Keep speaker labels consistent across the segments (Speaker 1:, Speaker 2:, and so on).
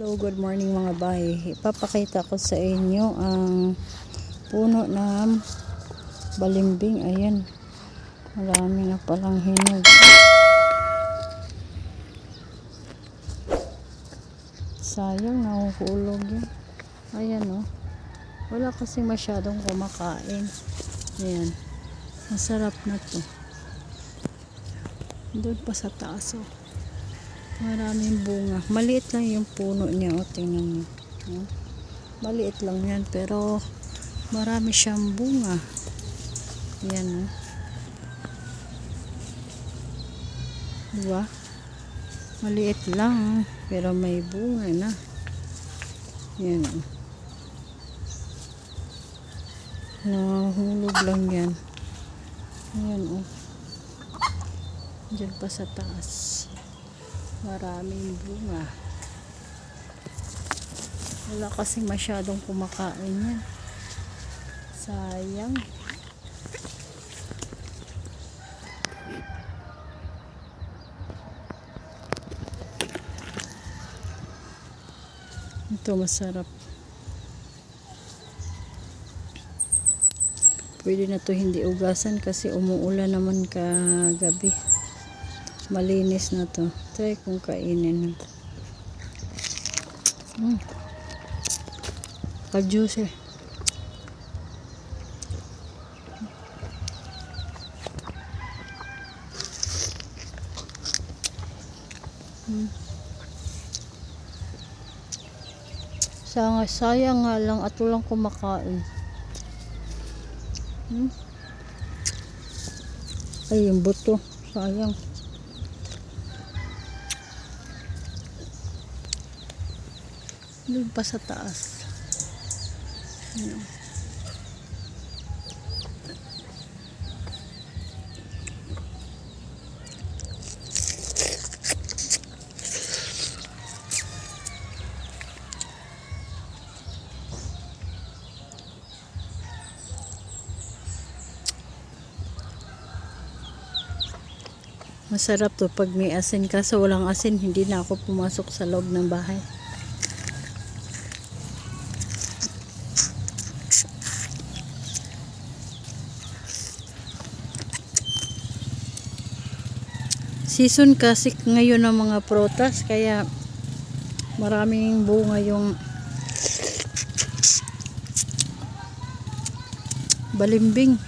Speaker 1: Hello, good morning mga bay. Ipapakita ko sa inyo ang puno ng balimbing. Ayan. Marami na palang hinog. Sayang, nahuhulog yun. Ayan oh. Wala kasi masyadong kumakain. Ayan. Masarap na to. Doon pa sa taas oh. Maraming bunga. Maliit lang yung puno niya. O, tingnan niyo. O, Maliit lang yan. Pero, marami siyang bunga. Yan, o. Diba? Maliit lang. Pero may bunga na. Yan, o. Nahulog lang yan. Yan, o. Diyan pa sa taas maraming bunga. Wala kasi masyadong kumakain yan. Sayang. Ito masarap. Pwede na to hindi ugasan kasi umuulan naman kagabi malinis na to try kung kainin mm. ka-juice eh mm. Sayang, sayang nga lang at walang kumakain. Hmm? Ay, yung buto. Sayang. Doon pa sa taas. Ayan. Masarap to pag may asin ka. So walang asin, hindi na ako pumasok sa loob ng bahay. Season kasi ngayon ng mga protas kaya maraming bunga yung balimbing.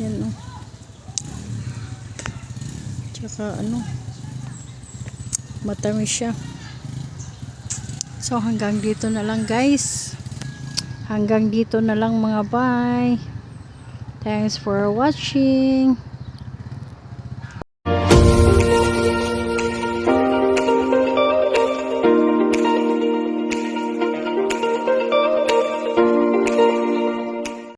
Speaker 1: Yan oh. Tsaka ano matamis siya. So hanggang dito na lang guys. Hanggang dito na lang mga bye. Thanks for watching.